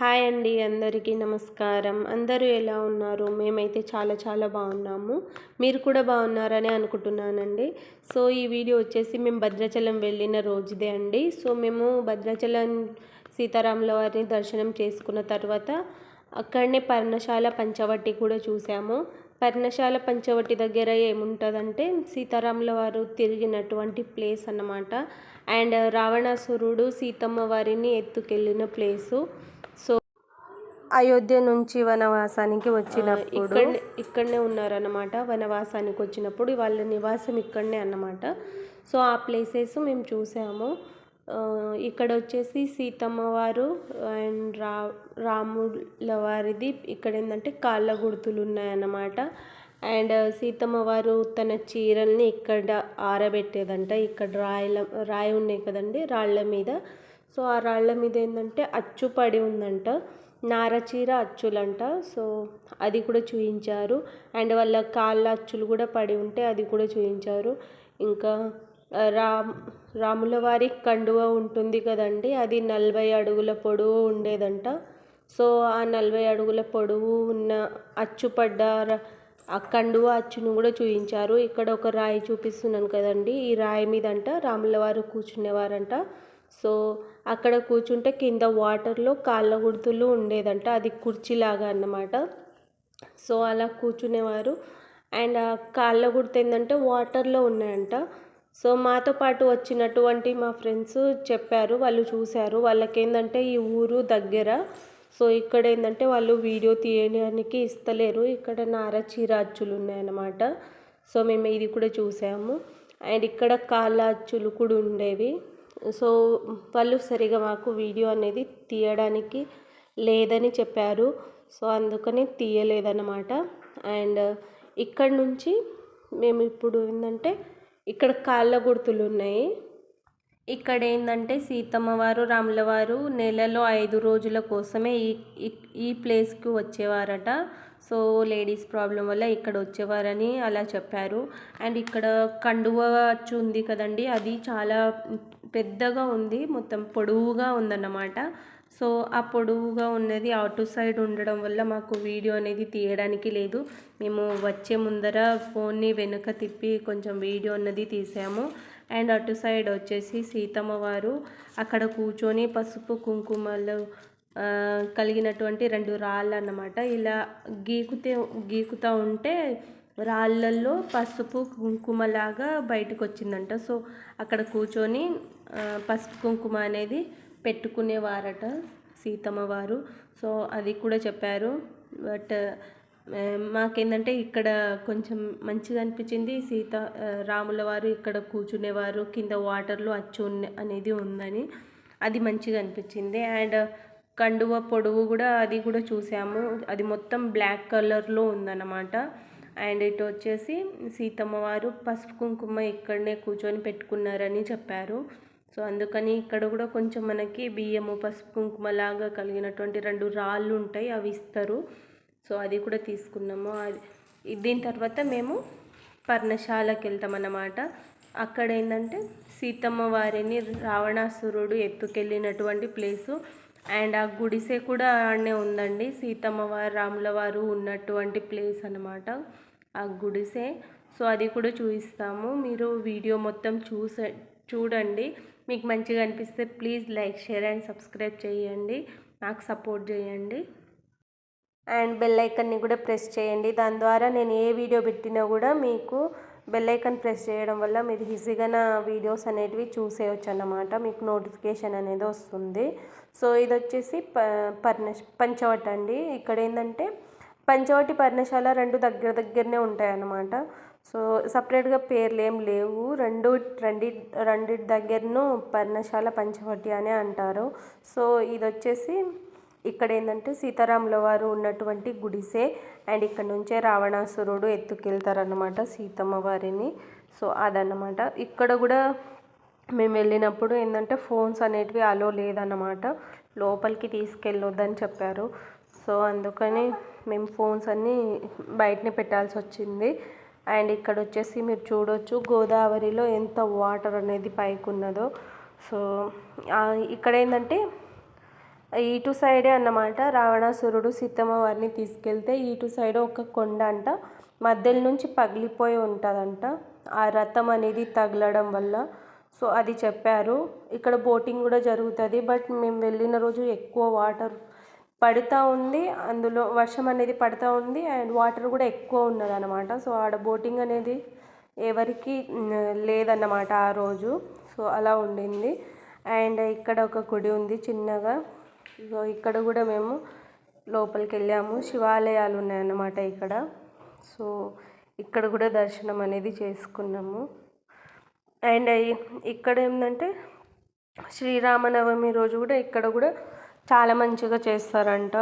Hi అండి అందరికీ నమస్కారం. అందరూ ఎలా ఉన్నారు? మేమైతే చాలా చాలా బాగున్నాము. మీరు కూడా బాగున్నారని అనుకుంటున్నానండి. సో ఈ వీడియో వచ్చేసి మేము భద్రాచలం వెళ్ళిన రోజుదే అండి. సో మేము భద్రాచలం సీతారాముల వారిని దర్శనం చేసుకున్న తర్వాత అక్కడనే పర్ణశాల పంచవటి కూడా చూసాము. పర్ణశాల పంచవటి దగ్గర ఏముంటుందంటే సీతారాముల వారు తిరిగినటువంటి ప్లేస్ అన్నమాట. అండ్ రావణాసురుడు సీతమ్మ వారిని ఎత్తుకెళ్ళిన ప్లేసు. అయోధ్య నుంచి వనవాసానికి వచ్చినప్పుడు. ఇక్కడనే ఉన్నారన్నమాట వనవాసానికి వచ్చినప్పుడు. వాళ్ళ నివాసం ఇక్కడనే అన్నమాట. సో ఆ ప్లేసెస్ మేము చూసాము. ఇక్కడ వచ్చేసి సీతమ్మ వారు అండ్ రా రాముల వారిది ఇక్కడ ఏంటంటే కాళ్ళ గుర్తులు ఉన్నాయన్నమాట. అండ్ సీతమ్మ వారు తన చీరల్ని ఇక్కడ ఆరబెట్టేదంట. ఇక్కడ రాయల రాయి ఉన్నాయి కదండి రాళ్ళ మీద. సో ఆ రాళ్ళ మీద ఏంటంటే అచ్చు పడి ఉందంట. నారచీర అచ్చులంట. సో అది కూడా చూపించారు అండ్ వాళ్ళ కాళ్ళ అచ్చులు కూడా పడి ఉంటే అది కూడా చూపించారు ఇంకా రామ్ రాముల వారి కండువ ఉంటుంది కదండి అది నలభై అడుగుల పొడవు ఉండేదంట. సో ఆ నలభై అడుగుల పొడవు ఉన్న అచ్చు పడ్డ ఆ కండువ అచ్చును కూడా చూపించారు ఇక్కడ ఒక రాయి చూపిస్తున్నాను కదండి ఈ రాయి మీద అంట రాముల వారు కూర్చునేవారంట. సో అక్కడ కూర్చుంటే కింద వాటర్లో కాళ్ళ గుర్తులు ఉండేదంట. అది కుర్చీలాగా అన్నమాట. సో అలా కూర్చునేవారు. అండ్ ఆ కాళ్ళ గుర్తు ఏంటంటే వాటర్లో ఉన్నాయంట. సో మాతో పాటు వచ్చినటువంటి మా ఫ్రెండ్స్ చెప్పారు వాళ్ళు చూశారు. వాళ్ళకి ఏంటంటే ఈ ఊరు దగ్గర సో ఇక్కడ ఏంటంటే వాళ్ళు వీడియో తీయడానికి ఇస్తలేరు. ఇక్కడ నార చీర అచ్చులు ఉన్నాయన్నమాట. సో మేము ఇది కూడా చూసాము. అండ్ ఇక్కడ కాళ్ళ అచ్చులు కూడా ఉండేవి. సో వాళ్ళు సరిగా మాకు వీడియో అనేది తీయడానికి లేదని చెప్పారు. సో అందుకని తీయలేదన్నమాట. అండ్ ఇక్కడ నుంచి మేము ఇప్పుడు ఏంటంటే ఇక్కడ కాళ్ళ గుర్తులు ఉన్నాయి. ఇక్కడ ఏంటంటే సీతమ్మ వారు రాముల వారు నెలలో ఐదు రోజుల కోసమే ఈ ఈ ప్లేస్కి వచ్చేవారట. సో లేడీస్ ప్రాబ్లం వల్ల ఇక్కడ వచ్చేవారని అలా చెప్పారు. అండ్ ఇక్కడ కండువ ఉంది కదండి అది చాలా పెద్దగా ఉంది మొత్తం పొడవుగా ఉందన్నమాట. సో ఆ పొడవుగా ఉన్నది అటు సైడ్ ఉండడం వల్ల మాకు వీడియో అనేది తీయడానికి లేదు. మేము వచ్చే ముందర ఫోన్ని వెనుక తిప్పి కొంచెం వీడియో అన్నది తీసాము. అండ్ అటు సైడ్ వచ్చేసి సీతమ్మ వారు అక్కడ కూర్చొని పసుపు కుంకుమలు కలిగినటువంటి రెండు రాళ్ళు అన్నమాట ఇలా గీకుతే గీకుతూ ఉంటే రాళ్ళల్లో పసుపు కుంకుమలాగా బయటకు వచ్చిందంట సో అక్కడ కూర్చొని పసుపు కుంకుమ అనేది పెట్టుకునేవారట సీతమ్మ వారు. సో అది కూడా చెప్పారు. బట్ మాకేంటంటే ఇక్కడ కొంచెం మంచిగా అనిపించింది. సీత రాముల వారు ఇక్కడ కూర్చునేవారు. కింద వాటర్లో అచ్చు అనేది ఉందని అది మంచిగా అనిపించింది. అండ్ కండువ పొడవు కూడా అది కూడా చూసాము. అది మొత్తం బ్లాక్ కలర్లో ఉందన్నమాట. అండ్ ఇటు వచ్చేసి సీతమ్మ వారు పసుపు కుంకుమ ఇక్కడనే కూర్చొని పెట్టుకున్నారని చెప్పారు. సో అందుకని ఇక్కడ కూడా కొంచెం మనకి బియ్యము పసుపు కుంకుమ లాగా కలిగినటువంటి రెండు రాళ్ళు ఉంటాయి అవి ఇస్తారు. సో అది కూడా తీసుకున్నాము. అది దీని తర్వాత మేము పర్ణశాలకి వెళ్తామన్నమాట అక్కడ ఏంటంటే సీతమ్మ వారిని రావణాసురుడు ఎత్తుకెళ్ళినటువంటి ప్లేసు. అండ్ ఆ గుడిసె కూడా ఆడనే ఉందండి. సీతమ్మ వారు రాముల వారు ఉన్నటువంటి ప్లేస్ అనమాట ఆ గుడిసే. సో అది కూడా చూపిస్తాము మీరు వీడియో మొత్తం చూస చూడండి. మీకు మంచిగా అనిపిస్తే please like share and subscribe చేయండి. నాకు సపోర్ట్ చేయండి. అండ్ బెల్ ఐకన్ని కూడా ప్రెస్ చేయండి. దాని ద్వారా నేను ఏ వీడియో పెట్టినా కూడా మీకు బెల్ ఐకన్ ప్రెస్ చేయడం వల్ల మీరు ఈజీగా నా వీడియోస్ అనేటివి చూసేయచ్చు అన్నమాట. మీకు నోటిఫికేషన్ అనేది వస్తుంది. సో ఇది వచ్చేసి ప పర్ణ పంచవట అండి. ఇక్కడ ఏంటంటే పంచవటి పర్ణశాల రెండు దగ్గర దగ్గరనే ఉంటాయి అన్నమాట సో సపరేట్గా పేర్లు ఏం లేవు. రెండు రెండి రెండింటి దగ్గరను పర్ణశాల పంచవటి అనే అంటారు. సో ఇది వచ్చేసి ఇక్కడ ఏంటంటే సీతారాముల వారు ఉన్నటువంటి గుడిసే. అండ్ ఇక్కడ నుంచే రావణాసురుడు ఎత్తుకెళ్తారనమాట సీతమ్మ వారిని. సో అదన్నమాట. ఇక్కడ కూడా మేము వెళ్ళినప్పుడు ఏంటంటే ఫోన్స్ అనేటివి అలో లేదన్నమాట. లోపలికి తీసుకెళ్ళొద్దని చెప్పారు. సో అందుకని మేము ఫోన్స్ అన్నీ బయటనే పెట్టాల్సి వచ్చింది. అండ్ ఇక్కడ వచ్చేసి మీరు చూడొచ్చు గోదావరిలో ఎంత వాటర్ అనేది పైకి ఉన్నదో. సో ఇక్కడ ఏంటంటే ఇటు సైడే అన్నమాట రావణాసురుడు సీతమ్మ వారిని తీసుకెళ్తే ఇటు సైడ్ ఒక కొండ అంట. మధ్యలో నుంచి పగిలిపోయి ఉంటుందంట. ఆ రథం అనేది తగలడం వల్ల. సో అది చెప్పారు. ఇక్కడ బోటింగ్ కూడా జరుగుతుంది. బట్ మేము వెళ్ళిన రోజు ఎక్కువ వాటర్ పడుతూ ఉంది. అందులో వర్షం అనేది పడుతూ ఉంది. అండ్ వాటర్ కూడా ఎక్కువ ఉన్నది అనమాట సో ఆడ బోటింగ్ అనేది ఎవరికి లేదన్నమాట ఆ రోజు. సో అలా ఉండింది. అండ్ ఇక్కడ ఒక గుడి ఉంది చిన్నగా. సో ఇక్కడ కూడా మేము లోపలికి వెళ్ళాము. శివాలయాలు ఉన్నాయన్నమాట ఇక్కడ. సో ఇక్కడ కూడా దర్శనం అనేది చేసుకున్నాము. అండ్ ఇక్కడ ఏంటంటే శ్రీరామనవమి రోజు కూడా ఇక్కడ కూడా చాలా మంచిగా చేస్తారంట.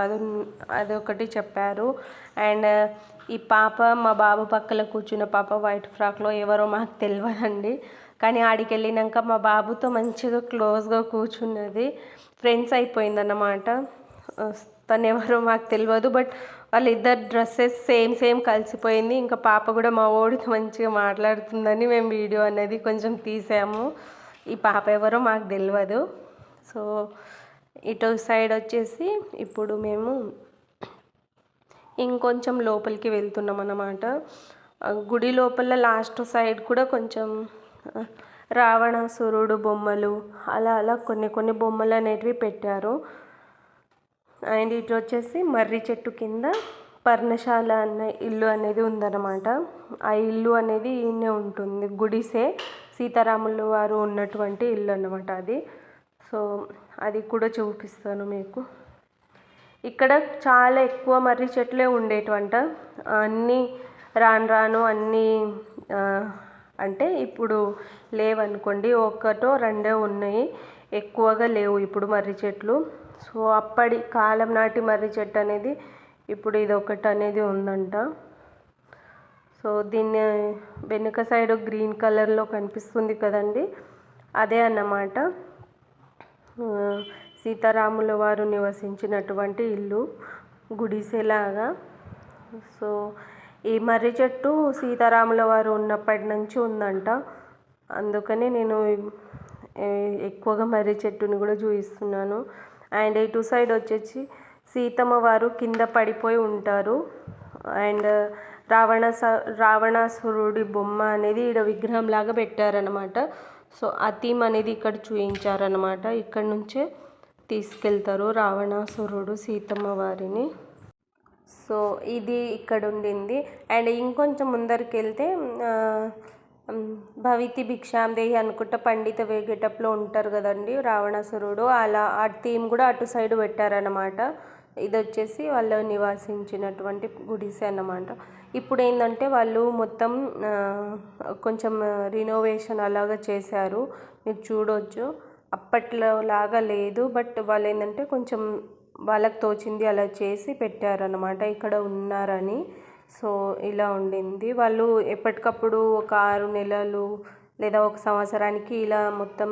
అది అదొకటి చెప్పారు. అండ్ ఈ పాప మా బాబు పక్కన కూర్చున్న పాప వైట్ ఫ్రాక్లో ఎవరో మాకు తెలియదండి కానీ ఆడికి వెళ్ళినాక మా బాబుతో మంచిగా క్లోజ్గా కూర్చున్నది. ఫ్రెండ్స్ అయిపోయిందన్నమాట. తను ఎవరో మాకు తెలియదు బట్ వాళ్ళిద్దరు డ్రెస్సెస్ సేమ్ సేమ్ కలిసిపోయింది. ఇంకా పాప కూడా మా ఓడితో మంచిగా మాట్లాడుతుందని మేము వీడియో అనేది కొంచెం తీసాము. ఈ పాప ఎవరో మాకు తెలియదు సో ఇటు సైడ్ వచ్చేసి ఇప్పుడు మేము ఇంకొంచెం లోపలికి వెళ్తున్నాం అన్నమాట. గుడి లోపల లాస్ట్ సైడ్ కూడా కొంచెం రావణాసురుడు బొమ్మలు అలా అలా కొన్ని కొన్ని బొమ్మలు అనేటివి పెట్టారు. అండ్ ఇటు వచ్చేసి మర్రి చెట్టు కింద పర్ణశాల అన్న ఇల్లు అనేది ఉందన్నమాట. ఆ ఇల్లు అనేది ఈయనే ఉంటుంది. గుడిసే సీతారాములు వారు ఉన్నటువంటి ఇల్లు అన్నమాట అది. సో అది కూడా చూపిస్తాను మీకు. ఇక్కడ చాలా ఎక్కువ మర్రి చెట్లే ఉండేటంట అన్నీ రాను రాను అన్నీ అంటే ఇప్పుడు లేవనుకోండి ఒకటో రెండో ఉన్నాయి. ఎక్కువగా లేవు ఇప్పుడు మర్రి చెట్లు. సో అప్పటి కాలం నాటి మర్రి చెట్టు అనేది ఇప్పుడు ఇది ఒకటి అనేది ఉందంట. సో దీన్ని వెనుక సైడ్ గ్రీన్ కలర్లో కనిపిస్తుంది కదండి. అదే అన్నమాట. సీతారాముల వారు నివసించినటువంటి ఇల్లు గుడిసెలాగా. సో ఈ మర్రి చెట్టు సీతారాముల వారు ఉన్నప్పటి నుంచి ఉందంట. అందుకని నేను ఎక్కువగా మర్రి చెట్టుని కూడా చూపిస్తున్నాను అండ్ ఇటు సైడ్ వచ్చేసి సీతమ్మ వారు కింద పడిపోయి ఉంటారు. అండ్ రావణ రావణాసురుడి బొమ్మ అనేది ఈడ విగ్రహం లాగా పెట్టారనమాట సో ఆ థీమ్ అనేది ఇక్కడ చూయించారనమాట ఇక్కడ నుంచే తీసుకెళ్తారు రావణాసురుడు సీతమ్మ వారిని. సో ఇది ఇక్కడ ఉండింది. అండ్ ఇంకొంచెం ముందరికి వెళ్తే భవితి భిక్షాందేహి అనుకుంటా పండిత వేగేటప్లో ఉంటారు కదండి రావణాసురుడు. అలా ఆ థీమ్ కూడా అటు సైడ్ పెట్టారనమాట ఇది వచ్చేసి వాళ్ళు నివాసించినటువంటి గుడిసె అన్నమాట. ఇప్పుడు ఏంటంటే వాళ్ళు మొత్తం కొంచెం రినోవేషన్ అలాగా చేశారు. మీరు చూడవచ్చు అప్పట్లో లాగా లేదు. బట్ వాళ్ళు ఏంటంటే కొంచెం వాళ్ళకి తోచింది అలా చేసి పెట్టారనమాట ఇక్కడ ఉన్నారని. సో ఇలా ఉండింది. వాళ్ళు ఎప్పటికప్పుడు ఒక ఆరు నెలలు లేదా ఒక సంవత్సరానికి ఇలా మొత్తం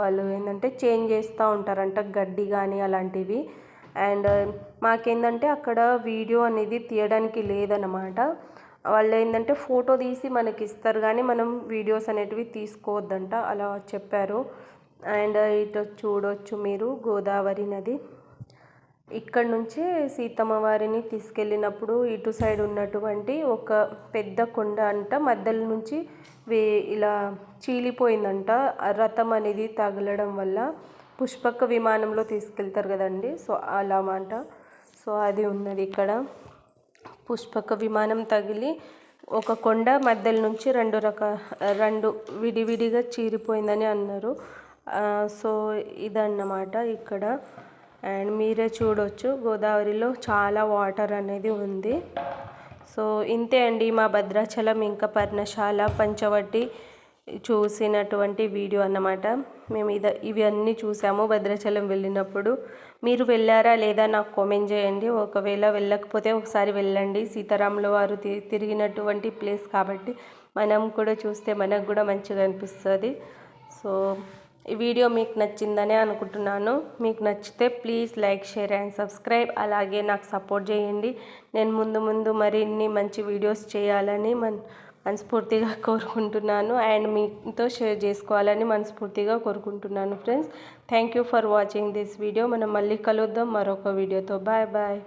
వాళ్ళు ఏంటంటే చేంజ్ చేస్తూ ఉంటారంట. గడ్డి కానీ అలాంటివి. అండ్ మాకేంటంటే అక్కడ వీడియో అనేది తీయడానికి లేదనమాట వాళ్ళు ఏంటంటే ఫోటో తీసి మనకి ఇస్తారు కానీ మనం వీడియోస్ అనేటివి తీసుకోవద్దంట అలా చెప్పారు. అండ్ ఇటు చూడవచ్చు మీరు గోదావరి నది. ఇక్కడ నుంచే సీతమ్మ వారిని తీసుకెళ్ళినప్పుడు ఇటు సైడ్ ఉన్నటువంటి ఒక పెద్ద కొండ అంట మధ్యలో నుంచి వే ఇలా చీలిపోయిందంట రథం అనేది తగలడం వల్ల. పుష్పక విమానంలో తీసుకెళ్తారు కదండి. సో అలా మాట. సో అది ఉన్నది ఇక్కడ. పుష్పక విమానం తగిలి ఒక కొండ మధ్యలో నుంచి రెండు రక రెండు విడివిడిగా చీరిపోయిందని అన్నారు. సో ఇదన్నమాట ఇక్కడ. అండ్ మీరే చూడవచ్చు గోదావరిలో చాలా వాటర్ అనేది ఉంది. సో ఇంతే అండి మా భద్రాచలం ఇంకా పర్ణశాల పంచవటి చూసినటువంటి వీడియో అన్నమాట. మేము ఇద ఇవన్నీ చూసాము భద్రాచలం వెళ్ళినప్పుడు. మీరు వెళ్ళారా లేదా నాకు కామెంట్ చేయండి. ఒకవేళ వెళ్ళకపోతే ఒకసారి వెళ్ళండి. సీతారాముల వారు తిరిగినటువంటి ప్లేస్ కాబట్టి మనం కూడా చూస్తే మనకు కూడా మంచిగా అనిపిస్తుంది. సో ఈ వీడియో మీకు నచ్చిందనే అనుకుంటున్నాను. మీకు నచ్చితే please like share and subscribe అలాగే నాకు సపోర్ట్ చేయండి. నేను ముందు ముందు మరిన్ని మంచి వీడియోస్ చేయాలని మనస్ఫూర్తిగా కోరుకుంటున్నాను అండ్ మీతో షేర్ చేసుకోవాలని మనస్ఫూర్తిగా కోరుకుంటున్నాను friends. Thank you for watching this video. మనం మళ్ళీ కలుద్దాం మరొక వీడియోతో. Bye bye.